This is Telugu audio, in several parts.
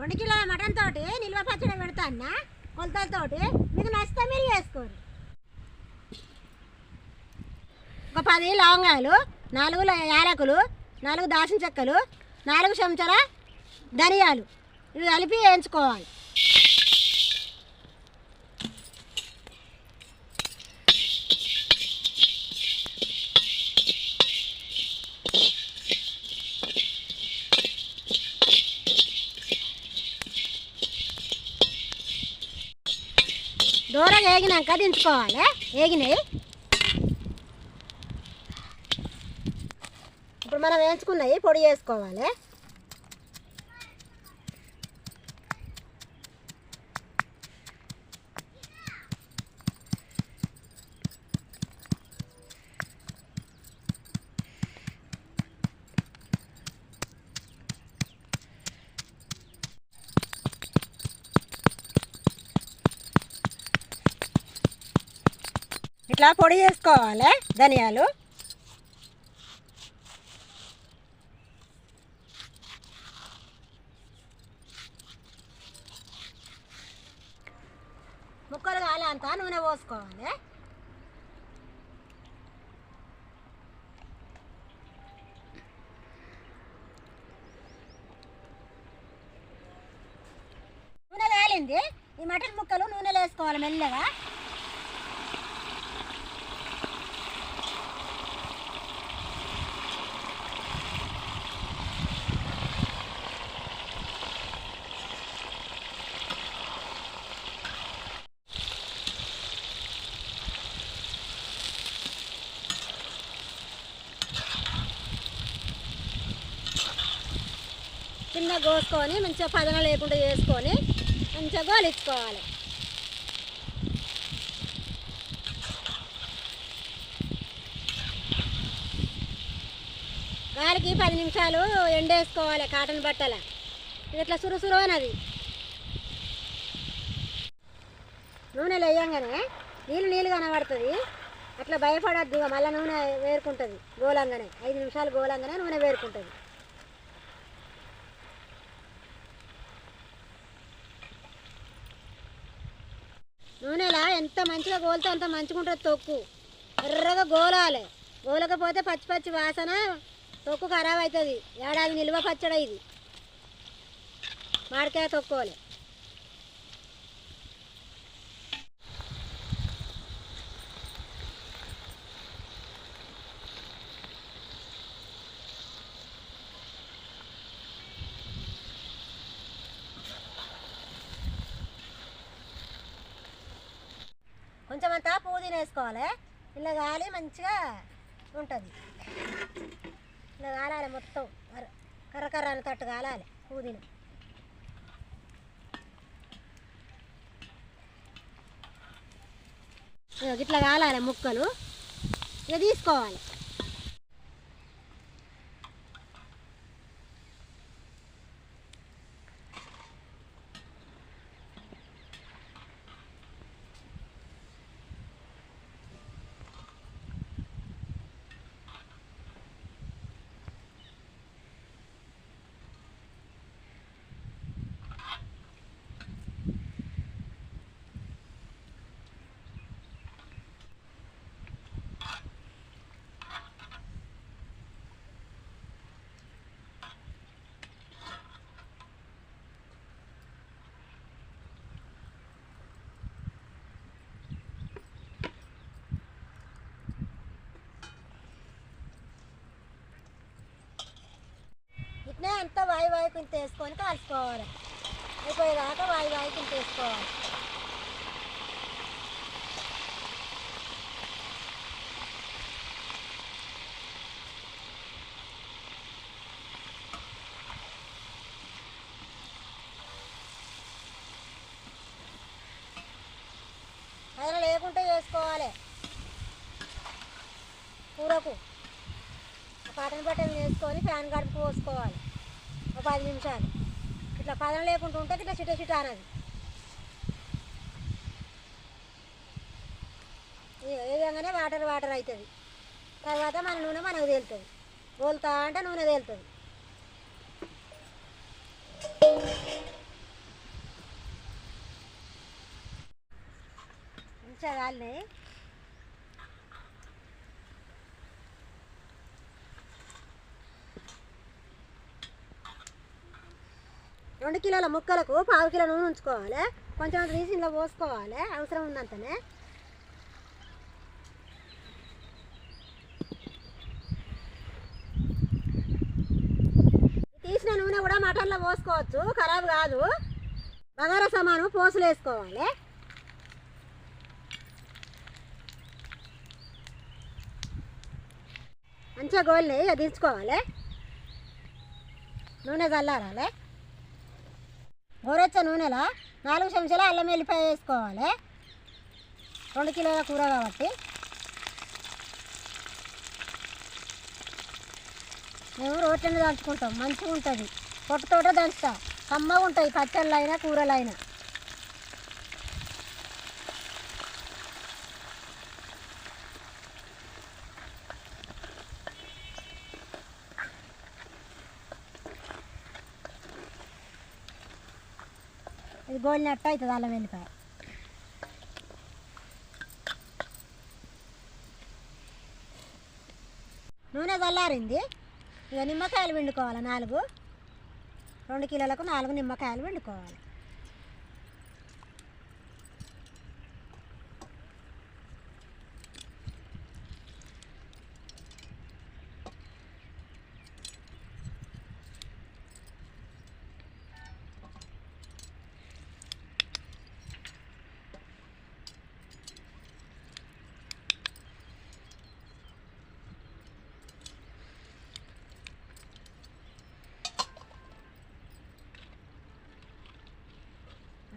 రెండు కిలోల మటన్ తోటి నిల్వ పచ్చడి పెడతా అన్న కొలతలతోటి? మీకు నచ్చితే మీరు చేసుకోరు. ఒక పది లవంగాలు నాలుగు యాలకులు నాలుగు దాసిన చెక్కలు నాలుగు చెంచాల ధనియాలు. ఇవి కలిపి వేయించుకోవాలి. వేగినాక దించుకోవాలి. వేగినాయి. ఇప్పుడు మనం వేయించుకున్నాయి పొడి చేసుకోవాలి. ఇట్లా పొడి చేసుకోవాలి ధనియాలు. ముక్కలు కాలంతా నూనె పోసుకోవాలి. నూనె కాలింది ఈ మటన్ ముక్కలు నూనెలో వేసుకోవాలి మెల్లగా. మంచిగా కోసుకొని మంచిగా పదన లేకుండా చేసుకొని మంచిగా గోలించుకోవాలి గాలికి పది నిమిషాలు ఎండేసుకోవాలి కాటన్ బట్టల. ఇది ఇట్లా సురుసురు అన్నది నూనెలు వేయంగానే నీళ్ళు నీళ్ళు కనబడుతుంది. అట్లా భయపడద్దు మళ్ళీ నూనె వేరుకుంటుంది గోలంగానే. ఐదు నిమిషాలు గోలంగానే నూనె వేరుకుంటుంది. నూనెలా? ఎంత మంచిగా గోలితే అంత మంచిగా ఉంటుంది తొక్కు. ఎర్రగా గోలాలి. గోలకపోతే పచ్చి పచ్చి వాసన తొక్కు ఖరాబ్ అవుతుంది. ఏడాది నిల్వ పచ్చడి ఇది. మాడికాయ తొక్కోలే కొంచెం గిన్నె వేసుకోవాలి ఇలా కాలి మంచిగా ఉంటుంది. ఇలా కాలాలి మొత్తం. కర్ర- తట్టు కాలాలి పుదీనా ఇట్లా కాలాలి ముక్కలు. ఇక తీసుకోవాలి. ఇట్నే అంతా వాయి వాయి కింద వేసుకొని కాల్చుకోవాలి. అయిపోయేదాకా వాయి వాయి కింద వేసుకోవాలి లేకుంటే వేసుకోవాలి కూరకు. కాటన్ బట్టలు వేసుకొని ఫ్యాన్ కడుపు పోసుకోవాలి. ఒక పది నిమిషాలు. ఇట్లా పదం లేకుండా ఉంటుంది ఇట్లా చిట చిట ఆరది. ఏ విధంగానే వాటర్ వాటర్ అవుతుంది. తర్వాత మన నూనె మనకు తేలుతుంది. బోల్తా అంటే నూనె తేలుతుంది. ఇంకా కాలినాయి. రెండు కిలోల ముక్కలకు పావు కిలో నూనె ఉంచుకోవాలి. కొంచెం అంత పోసుకోవాలి. అవసరం ఉందంతనే తీసిన నూనె కూడా మటన్లో పోసుకోవచ్చు. ఖరాబ్ కాదు. బగారా సమాను పోసులు వేసుకోవాలి. మంచిగా గోల్ని దించుకోవాలి. నూనె చల్లారాలి. గోరెచ్చ నూనెలో నాలుగు చెంచాలు అల్లం వెల్లిపాయ వేసుకోవాలి. రెండు కిలోల కూర కాబట్టి. మేము రోటీని దంచుకుంటాం మంచిగా ఉంటుంది పొట్టుతోట దంచుతాం. కమ్మగా ఉంటాయి పచ్చళ్ళు అయినా ఇది గోలినట్టు అవుతుంది అల్లం వెల్లిపాయ. నూనె చల్లారింది. ఇక నిమ్మకాయలు వండుకోవాలి నాలుగు. రెండు కిలోలకు నాలుగు నిమ్మకాయలు వండుకోవాలి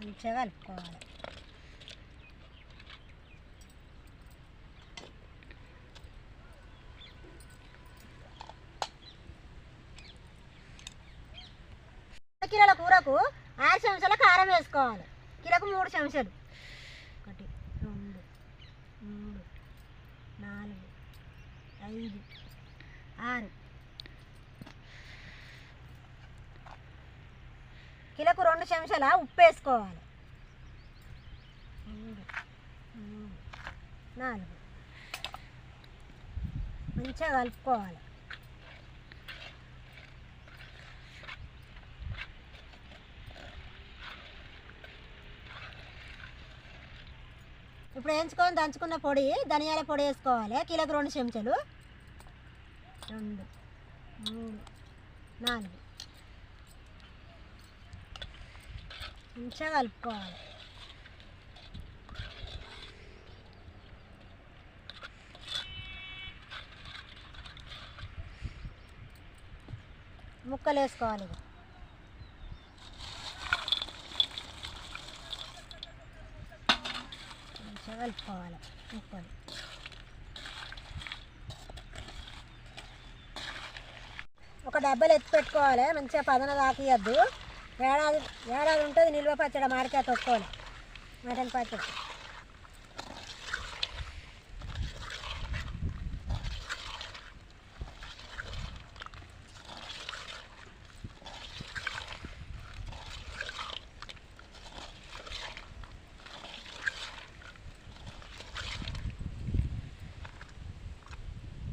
మంచిగా కలుపుకోవాలి. కిలోల కూరకు ఆరు చెంచాల కారం వేసుకోవాలి. కిలోకు మూడు చెంచాలు. ఒకటి రెండు మూడు నాలుగు ఐదు ఆరు. కిలోకు రెండు చెంచాల ఉప్పు వేసుకోవాలి. నాలుగు మంచిగా కలుపుకోవాలి. ఇప్పుడు వేయించుకొని దంచుకున్న పొడి ధనియాల పొడి వేసుకోవాలి. కిలోకి రెండు చెంచాలు. రెండు మూడు నాలుగు. మంచిగా కలుపుకోవాలి. ముక్కలు వేసుకోవాలి ఇక మంచిగా కలుపుకోవాలి ముక్కలు. ఒక డబ్బాలు ఎత్తి పెట్టుకోవాలి మంచిగా పదన తాకియద్దు ఏడాది ఏడాది ఉంటుంది నిల్వ పచ్చడి మామిడికాయ తొక్కోవాలి మటన్ పచ్చడి.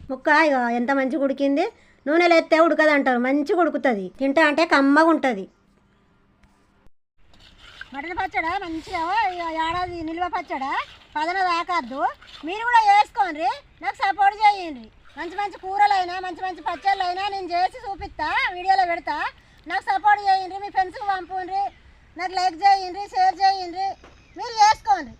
ముక్క ఇక ఎంత మంచిగా ఉడికింది? నూనెలో ఎత్తే ఉడకదు అంటారు మంచిగా ఉడుకుతుంది. తింటా అంటే కమ్మగా ఉంటుంది మటన్ పచ్చడా? మంచిగా ఏడాది నిల్వ పచ్చడా? పదన తాకద్దు మీరు కూడా వేసుకోండి నాకు సపోర్ట్ చేయండి. మంచి మంచి కూరలైనా మంచి మంచి పచ్చళ్ళు అయినా నేను చేసి చూపిస్తా వీడియోలో పెడతా. నాకు సపోర్ట్ చేయండి మీ ఫ్రెండ్స్కి పంపండి నాకు లైక్ చేయండి షేర్ చేయండి మీరు చేసుకోండి.